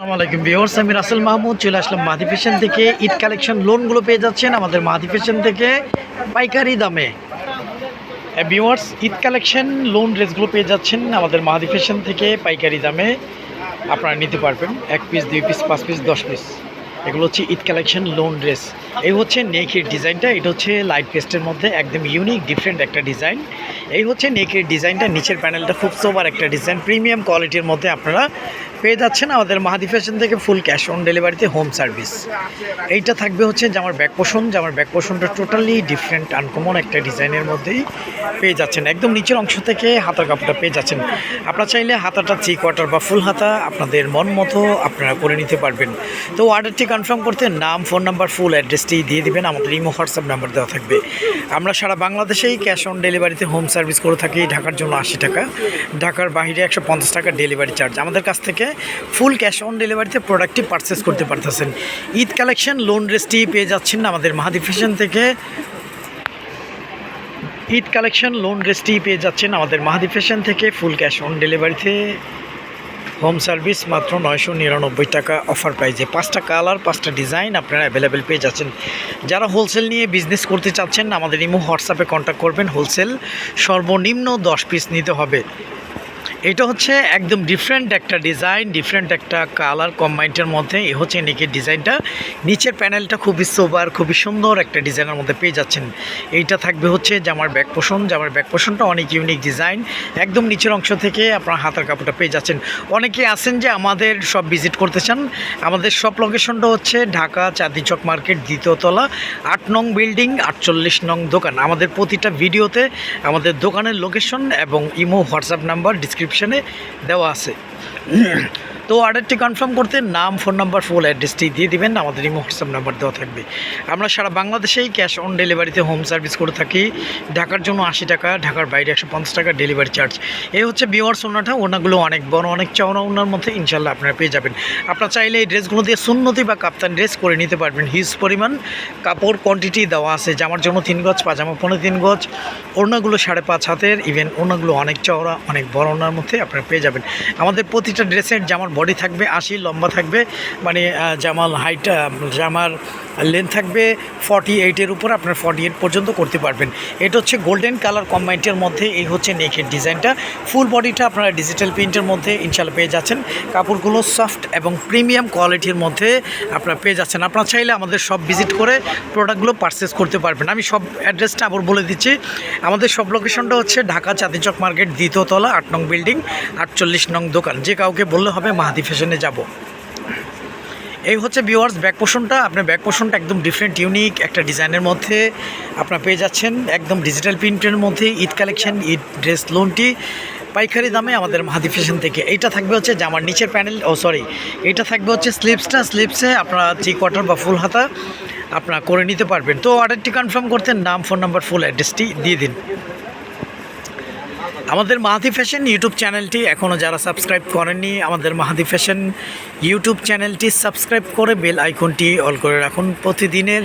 আসসালামু ভিওর্স আমি রাসেল মাহমুদ, চলে আসলাম মাহাদি ফ্যাশন থেকে। ঈদ কালেকশন লোনগুলো পেয়ে যাচ্ছেন আমাদের মাহাদি ফ্যাশন থেকে পাইকারি দামে। ভিউয়ার্স, ঈদ কালেকশন লোন ড্রেসগুলো পেয়ে যাচ্ছেন আমাদের মাহাদি ফ্যাশন থেকে পাইকারি দামে। আপনারা নিতে পারবেন, এক পিস দুই পিস পাঁচ পিস দশ পিস এগুলো হচ্ছে ঈদ কালেকশন লোন ড্রেস। এই হচ্ছে নেকের ডিজাইনটা, এটা হচ্ছে লাইট পেস্টের মধ্যে একদম ইউনিক ডিফারেন্ট একটা ডিজাইন। এই হচ্ছে নেকের ডিজাইনটা, নিচের প্যানেলটা খুব সোবার একটা ডিজাইন প্রিমিয়াম কোয়ালিটির মধ্যে আপনারা পেয়ে যাচ্ছেন আমাদের মাহাদি ফ্যাশন থেকে ফুল ক্যাশ অন ডেলিভারিতে হোম সার্ভিস এইটা থাকবে হচ্ছে জামার ব্যাক পোষণ জামার ব্যাক পোষণটা টোটালি ডিফারেন্ট আনকমন একটা ডিজাইনের মধ্যেই পেয়ে যাচ্ছেন। একদম নিচের অংশ থেকে হাতার কাপড়টা পেয়ে যাচ্ছেন। আপনারা চাইলে হাতাটা থ্রি কোয়ার্টার বা ফুল হাতা আপনাদের মন মতো আপনারা করে নিতে পারবেন। তো অর্ডারটি কনফার্ম করতে নাম, ফোন নাম্বার, ফুল অ্যাড্রেসটি দিয়ে দিবেন। আমাদের ইমো, হোয়াটসঅ্যাপ নাম্বার দেওয়া থাকবে। আমরা সারা বাংলাদেশেই ক্যাশ অন ডেলিভারিতে হোম সার্ভিস করে থাকি। ঢাকার জন্য আশি টাকা। ঢাকার বাইরে একশো পঞ্চাশ টাকা ডেলিভারি চার্জ। আমাদের কাছ থেকে ফুল ক্যাশ অন ডেলিভারিতে প্রোডাক্টটি পারচেস করতে পারতেছেন। ঈদ কালেকশন, লোন ড্রেসটি পেয়ে যাচ্ছেন আমাদের মাহাদি ফ্যাশন থেকে। ঈদ কালেকশন, লোন ড্রেসটি পেয়ে যাচ্ছেন আমাদের মাহাদি ফ্যাশন থেকে ফুল ক্যাশ অন ডেলিভারিতে। হোম সার্ভিস মাত্র নয়শো নিরানব্বই টাকা অফার প্রাইজে পাঁচটা কালার, পাঁচটা ডিজাইন আপনারা অ্যাভেলেবেল পেয়ে যাচ্ছেন। যারা হোলসেল নিয়ে বিজনেস করতে চাচ্ছেন, আমাদের ইমো হোয়াটসঅ্যাপে কন্ট্যাক্ট করবেন। হোলসেল সর্বনিম্ন দশ পিস নিতে হবে। এটা হচ্ছে একদম ডিফারেন্ট একটা ডিজাইন ডিফারেন্ট একটা কালার কম্বাইন্ডের মধ্যে। এ হচ্ছে নেকের ডিজাইনটা নিচের প্যানেলটা খুবই সোবার খুবই সুন্দর একটা ডিজাইনের মধ্যে পেয়ে যাচ্ছেন। এইটা থাকবে হচ্ছে জামার ব্যাক পোষণ জামার ব্যাক পোষণটা অনেক ইউনিক ডিজাইন একদম নিচের অংশ থেকে আপনার হাতের কাপড়টা পেয়ে যাচ্ছেন। অনেকে আছেন যে আমাদের সব ভিজিট করতে চান। আমাদের সব লোকেশনটা হচ্ছে ঢাকা চাঁদিচক মার্কেট দ্বিতীয়তলা আট নং বিল্ডিং, আটচল্লিশ নং দোকান। আমাদের প্রতিটা ভিডিওতে আমাদের দোকানের লোকেশন এবং ইমো হোয়াটসঅ্যাপ নাম্বার ডিসক্রিপশনে দেওয়া আছে তো অর্ডারটি কনফার্ম করতে নাম ফোন নাম্বার ফুল অ্যাড্রেসটি দিয়ে দিবেন। আমাদের ইমো, হোয়াটসঅ্যাপ নাম্বার দেওয়া থাকবে। আমরা সারা বাংলাদেশেই ক্যাশ অন ডেলিভারিতে হোম সার্ভিস করে থাকি। ঢাকার জন্য আশি টাকা, ঢাকার বাইরে একশো পঞ্চাশ টাকা ডেলিভারি চার্জ এই হচ্ছে বিওয়ার্স ওনাটা। ওনাগুলো অনেক বড়, অনেক চওড়া ওনার মধ্যে ইনশাল্লাহ আপনারা পেয়ে যাবেন। আপনারা চাইলে এই ড্রেসগুলো দিয়ে সুন্নতি বা কাপ্তান ড্রেস করে নিতে পারবেন। হিউজ পরিমাণ কাপড় কোয়ান্টিটি দেওয়া আছে। জামার জন্য তিন গজ, পাজামা পনেরো তিন গজ। ওড়নাগুলো সাড়ে পাঁচ হাতের। ইভেন ওড়নাগুলো অনেক চওড়া, অনেক বড় ওড়নার মধ্যে আপনারা পেয়ে যাবেন। আমাদের প্রতিটা ড্রেসের জামার বডি থাকবে আশি, লম্বা থাকবে মানে জামাল হাইট জামার লেন্থ থাকবে ফর্টি এইটের উপর আপনার ফর্টি এইট পর্যন্ত করতে পারবেন। এটা হচ্ছে গোল্ডেন কালার কম্বাইন্টের মধ্যে, এই হচ্ছে নেকের ডিজাইনটা ফুল বডিটা আপনারা ডিজিটাল প্রিন্টের মধ্যে ইনশাল্লাহ পেয়ে যাচ্ছেন। কাপড়গুলো সফট এবং প্রিমিয়াম কোয়ালিটির মধ্যে আপনারা পেয়ে যাচ্ছেন। আপনারা চাইলে আমাদের সব ভিজিট করে প্রোডাক্টগুলো পারচেস করতে পারবেন। আমি সব অ্যাড্রেসটা আবার বলে দিচ্ছি। আমাদের সব লোকেশনটা হচ্ছে ঢাকা চাঁদিচক মার্কেট দ্বিতীয়তলা আট নং বিল্ডিং আটচল্লিশ নং দোকান। যে কাউকে বললে হবে মাহাদি ফ্যাশনে যাব। এই হচ্ছে ভিউয়ার্স ব্যাক পোষণটা। আপনার ব্যাক পোষণটা একদম ডিফারেন্ট ইউনিক একটা ডিজাইনের মধ্যে আপনার পেয়ে যাচ্ছেন। একদম ডিজিটাল প্রিন্টের মধ্যে ঈদ কালেকশন ঈদ ড্রেস লোনটি পাইকারি দামে আমাদের মাহাদি ফ্যাশন থেকে। এইটা থাকবে হচ্ছে জামার নিচের প্যানেল ও সরি এইটা থাকবে হচ্ছে স্লিপসটা স্লিপসে আপনারা থ্রি কোয়ার্টার বা ফুল হাতা আপনারা করে নিতে পারবেন। তো অর্ডারটি কনফার্ম করতে নাম ফোন নাম্বার ফুল অ্যাড্রেসটি দিয়ে দিন। আমাদের মাহাদি ফ্যাশন ইউটিউব চ্যানেলটি এখনও যারা সাবস্ক্রাইব করেননি, আমাদের মাহাদি ফ্যাশন ইউটিউব চ্যানেলটি সাবস্ক্রাইব করে বেল আইকনটি অল করে রাখুন। প্রতিদিনের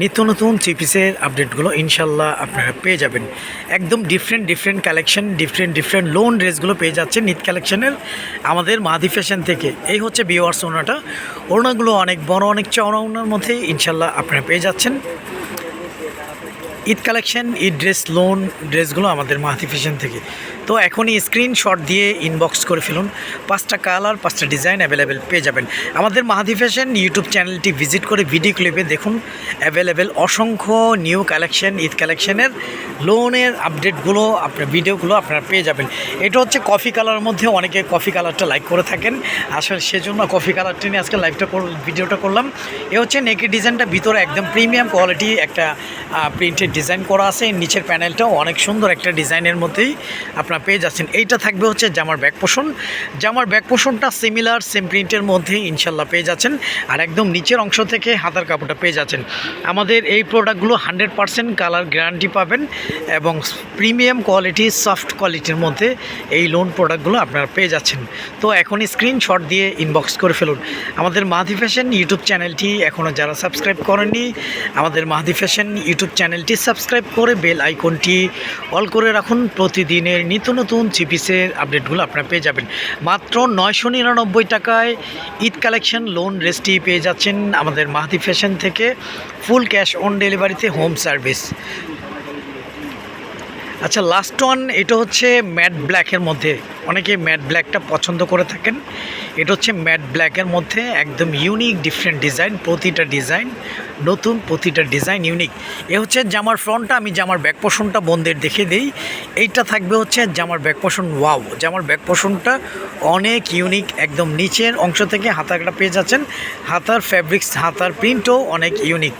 নিত্য নতুন থ্রি পিসের আপডেটগুলো ইনশাল্লাহ আপনারা পেয়ে যাবেন। একদম different different collection different different lawn ড্রেসগুলো পেয়ে যাচ্ছেন নিত কালেকশনের আমাদের মাহাদি ফ্যাশন থেকে। এই হচ্ছে বিওয়ার্স ওনাটা। ওনাগুলো অনেক বড়, অনেক চওড়া ওনার মধ্যে ইনশাল্লাহ আপনারা পেয়ে যাচ্ছেন। Eid collection Eid dress lawn ড্রেসগুলো আমাদের মাহাতি ফ্যাশন থেকে। তো এখনই স্ক্রিনশট দিয়ে ইনবক্স করে ফেলুন। পাঁচটা কালার পাঁচটা ডিজাইন অ্যাভেলেবেল পেয়ে যাবেন। আমাদের মাহাদি ফ্যাশন ইউটিউব চ্যানেলটি ভিজিট করে ভিডিও ক্লিপে দেখুন। অ্যাভেলেবেল অসংখ্য নিউ কালেকশন ঈদ কালেকশনের লোনের আপডেটগুলো আপনার ভিডিওগুলো আপনারা পেয়ে যাবেন। এটা হচ্ছে কফি কালারের মধ্যে অনেকে কফি কালারটা লাইক করে থাকেন। আসলে সেজন্য কফি কালারটা নিয়ে আজকে লাইভটা ভিডিওটা করলাম। এ হচ্ছে নেকের ডিজাইনটা ভিতরে একদম প্রিমিয়াম কোয়ালিটি একটা প্রিন্টেড ডিজাইন করা আছে। নিচের প্যানেলটাও অনেক সুন্দর একটা ডিজাইনের মধ্যেই আপনারা পেয়ে যাচ্ছেন। এইটা থাকবে হচ্ছে জামার ব্যাক পোষণ। জামার ব্যাক পোষণটা সিমিলার সেম প্রিন্টের মধ্যেই ইনশাল্লাহ পেয়ে যাচ্ছেন। আর একদম নিচের অংশ থেকে হাতার কাপড়টা পেয়ে যাচ্ছেন। আমাদের এই প্রোডাক্টগুলো হান্ড্রেড পারসেন্ট কালার গ্যারান্টি পাবেন এবং প্রিমিয়াম কোয়ালিটি সফট কোয়ালিটির মধ্যে এই লোন প্রোডাক্টগুলো আপনারা পেয়ে যাচ্ছেন। তো এখনই স্ক্রিনশট দিয়ে ইনবক্স করে ফেলুন। আমাদের মাহাদি ফ্যাশন ইউটিউব চ্যানেলটি এখনও যারা সাবস্ক্রাইব করেননি, আমাদের মাহাদি ফ্যাশন ইউটিউব চ্যানেলটি সাবস্ক্রাইব করে বেল আইকনটি অল করে রাখুন। প্রতিদিনের নিত্য নতুন চিপিসের আপডেটগুলো আপনারা পেয়ে যাবেন। মাত্র নয়শো নিরানব্বই টাকায় ঈদ কালেকশন লোন রেস্টি পেয়ে যাচ্ছেন আমাদের মাহাতি ফ্যাশন থেকে ফুল ক্যাশ অন ডেলিভারিতে হোম সার্ভিস। আচ্ছা লাস্ট ওয়ান এটা হচ্ছে ম্যাট ব্ল্যাকের মধ্যে। অনেকে ম্যাট ব্ল্যাকটা পছন্দ করে থাকেন। এটা হচ্ছে ম্যাট ব্ল্যাকের মধ্যে একদম ইউনিক ডিফারেন্ট ডিজাইন প্রতিটা ডিজাইন নতুন প্রতিটা ডিজাইন ইউনিক এ হচ্ছে জামার ফ্রন্টটা আমি জামার ব্যাক পোষণটা বন্ধের দেখে দিই। এইটা থাকবে হচ্ছে জামার ব্যাক পোষণ ওয়াও জামার ব্যাক পোষণটা অনেক ইউনিক একদম নিচের অংশ থেকে হাতাটা পেয়ে যাচ্ছেন। হাতার ফ্যাব্রিক্স হাতার প্রিন্টও অনেক ইউনিক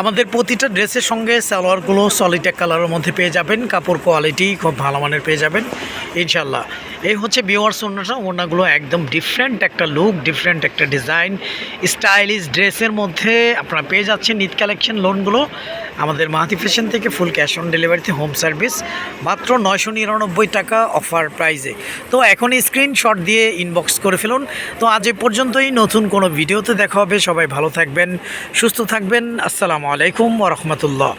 আমাদের প্রতিটা ড্রেসের সঙ্গে সালোয়ারগুলো সলিড কালারের মধ্যে পেয়ে যাবেন। কাপড় কোয়ালিটি খুব ভালো মানের পেয়ে যাবেন ইনশাল্লাহ এই হচ্ছে বিওয়ার্স ওনাটা ওনাগুলো একদম ডিফারেন্ট একটা লুক ডিফারেন্ট একটা ডিজাইন স্টাইলিশ ড্রেসের মধ্যে আপনারা পেয়ে যাচ্ছেন ঈদ কালেকশন লোনগুলো আমাদের মাহাতি ফ্যাশন থেকে ফুল ক্যাশ অন ডেলিভারিতে হোম সার্ভিস, মাত্র নয়শো নিরানব্বই টাকা অফার প্রাইজে তো এখন স্ক্রিনশট দিয়ে ইনবক্স করে ফেলুন। তো আজ এ পর্যন্তই, নতুন কোনো ভিডিওতে দেখা হবে। সবাই ভালো থাকবেন, সুস্থ থাকবেন। আসসালামু আলাইকুম ওরহমতুল্লাহ